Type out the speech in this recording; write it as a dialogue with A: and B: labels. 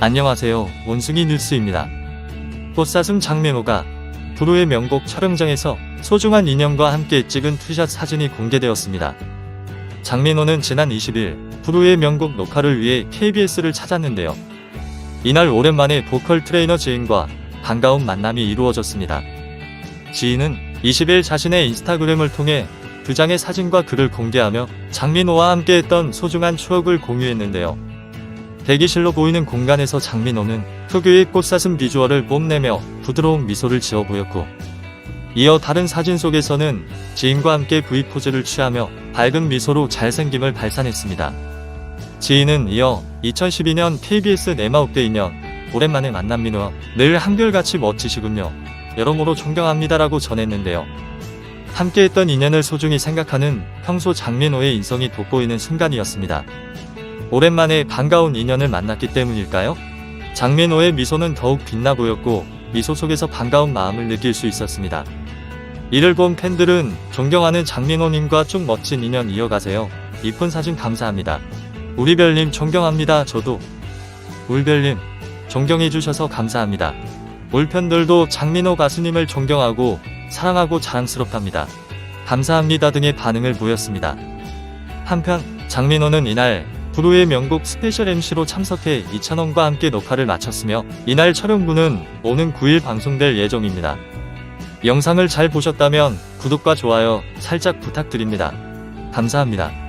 A: 안녕하세요. 원숭이 뉴스입니다. 꽃사슴 장민호가 부르의 명곡 촬영장에서 소중한 인연과 함께 찍은 투샷 사진이 공개되었습니다. 장민호는 지난 20일 부르의 명곡 녹화를 위해 KBS를 찾았는데요. 이날 오랜만에 보컬 트레이너 지인과 반가운 만남이 이루어졌습니다. 지인은 20일 자신의 인스타그램을 통해 두 장의 사진과 글을 공개하며 장민호와 함께했던 소중한 추억을 공유했는데요. 대기실로 보이는 공간에서 장민호는 특유의 꽃사슴 비주얼을 뽐내며 부드러운 미소를 지어 보였고 이어 다른 사진 속에서는 지인과 함께 V포즈를 취하며 밝은 미소로 잘생김을 발산했습니다. 지인은 이어 2012년 KBS 내마욱대 인연 오랜만에 만난 민호 늘 한결같이 멋지시군요. 여러모로 존경합니다라고 전했는데요. 함께했던 인연을 소중히 생각하는 평소 장민호의 인성이 돋보이는 순간이었습니다. 오랜만에 반가운 인연을 만났기 때문일까요? 장민호의 미소는 더욱 빛나 보였고 미소 속에서 반가운 마음을 느낄 수 있었습니다. 이를 본 팬들은 존경하는 장민호님과 쭉 멋진 인연 이어가세요. 이쁜 사진 감사합니다. 우리별님 존경합니다. 저도 울별님 존경해주셔서 감사합니다. 울편들도 장민호 가수님을 존경하고 사랑하고 자랑스럽답니다. 감사합니다 등의 반응을 보였습니다. 한편 장민호는 이날 부르의 명곡 스페셜 MC로 참석해 이찬원과 함께 녹화를 마쳤으며 이날 촬영부는 오는 9일 방송될 예정입니다. 영상을 잘 보셨다면 구독과 좋아요 살짝 부탁드립니다. 감사합니다.